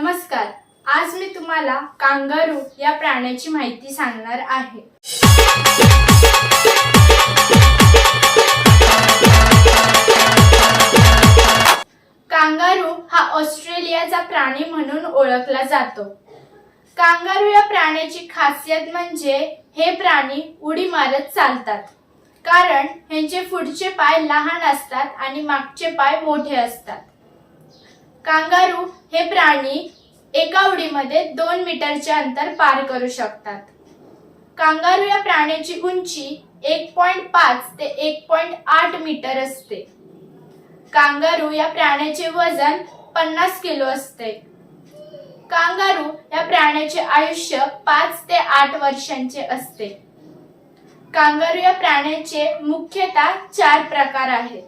नमस्कार. आज मी तुम्हाला कांगारू या प्राण्याची माहिती सांगणार आहे. कांगारू हा ऑस्ट्रेलियाचा प्राणी म्हणून ओळखला जातो. कांगारू या प्राण्याची खासियत म्हणजे हे प्राणी उडी मारत चालतात. कारण ह्यांचे पुढचे पाय लहान असतात आणि मागचे पाय मोठे असतात. कांगारू हे प्राणी एका उडीमध्ये दोन मीटरचे अंतर पार करू शकतात. कांगारू या प्राण्याची उंची एक पॉइंट पाच ते एक पॉइंट आठ मीटर असते. कांगारू या प्राण्याचे वजन पन्नास किलो असते. कांगारू या प्राण्याचे आयुष्य पाच ते आठ वर्षांचे असते. कांगारू या प्राण्याचे मुख्यतः चार प्रकार आहेत.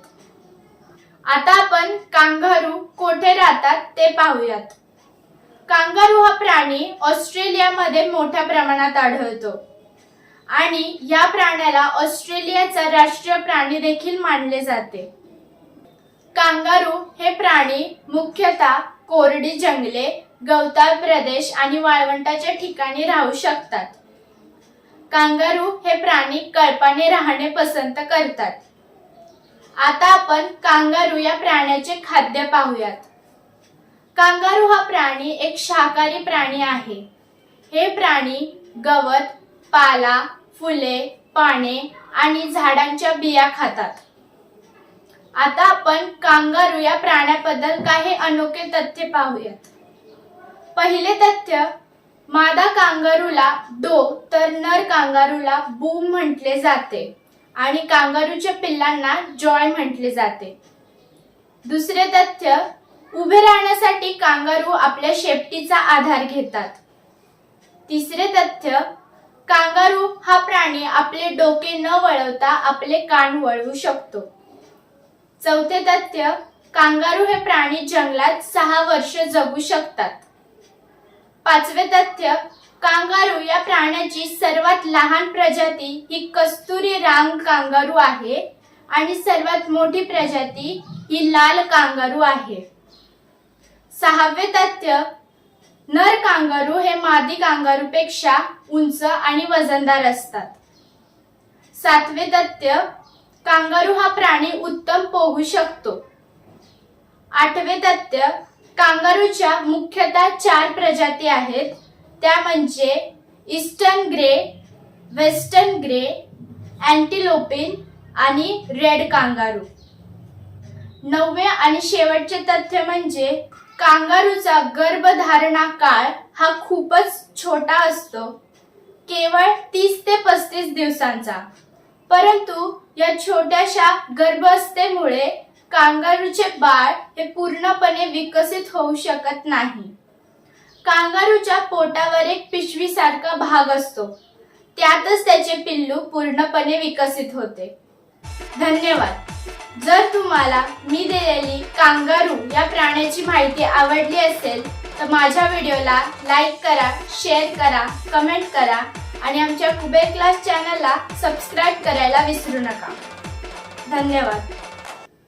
आता आपण कांगारू कोठे राहतात ते पाहूयात. कांगारू हा प्राणी ऑस्ट्रेलियामध्ये मोठ्या प्रमाणात आढळतो. आणि या प्राण्याला ऑस्ट्रेलियाचा राष्ट्रीय प्राणी देखील मानले जाते. कांगारू हे प्राणी मुख्यतः कोरडी जंगले गवताळ प्रदेश आणि वाळवंटाच्या ठिकाणी राहू शकतात. कांगारू हे प्राणी कळपाने राहणे पसंत करतात. आता आपण कांगारू या प्राण्याचे खाद्य पाहूयात. कांगारू हा प्राणी एक शाकाहारी प्राणी आहे. हे प्राणी गवत पाला फुले पाने आणि झाडांच्या बिया खातात. आता आपण कांगारू या प्राण्याबद्दल काही अनोखे तथ्य पाहूयात. पहिले तथ्य मादा कांगारूला डो तर नर कांगारूला बूम म्हटले जाते. आणि कांगारूच्या पिल्लांना जॉय म्हटले जाते. दुसरे तथ्य उभे राहण्यासाठी कांगारू आपल्या शेपटीचा आधार घेतात. तिसरे तथ्य कांगारू हा प्राणी आपले डोके न वळवता आपले कान वळवू शकतो. चौथे तथ्य कांगारू हे प्राणी जंगलात सहा वर्ष जगू शकतात. पाचवे तथ्य कांगारू या प्राण्याची सर्वात लहान प्रजाती ही कस्तुरी रांग कांगारू आहे आणि सर्वात मोठी प्रजाती ही लाल कांगारू आहे. सहावे तथ्य नर कांगारू हे मादी कांगारूपेक्षा उंच आणि वजनदार असतात. सातवे तथ्य कांगारू हा प्राणी उत्तम पोहू शकतो. आठवे तथ्य कांगारूच्या मुख्यतः चार प्रजाती आहेत. त्या म्हणजे eastern grey western grey antilopine आणि रेड कांगारू. नववे आणि शेवटचे तथ्य म्हणजे कांगारूचा गर्भधारणा काळ हा खूपच छोटा असतो. केवळ तीस ते पस्तीस दिवसांचा. परंतु या छोट्याशा गर्भस्थेमुळे कांगारूचे बाळ हे पूर्णपणे विकसित होऊ शकत नाही. कांगारूच्या पोटावर एक पिशवीसारखा भाग असतो. त्यातच त्याचे पिल्लू पूर्णपणे विकसित होते. धन्यवाद. जर तुम्हाला मी दिलेली कांगारू या प्राण्याची माहिती आवडली असेल तर माझ्या व्हिडिओला लाईक करा शेअर करा कमेंट करा आणि आमच्या कुबेर क्लास चॅनलला सबस्क्राईब करायला विसरू नका. धन्यवाद.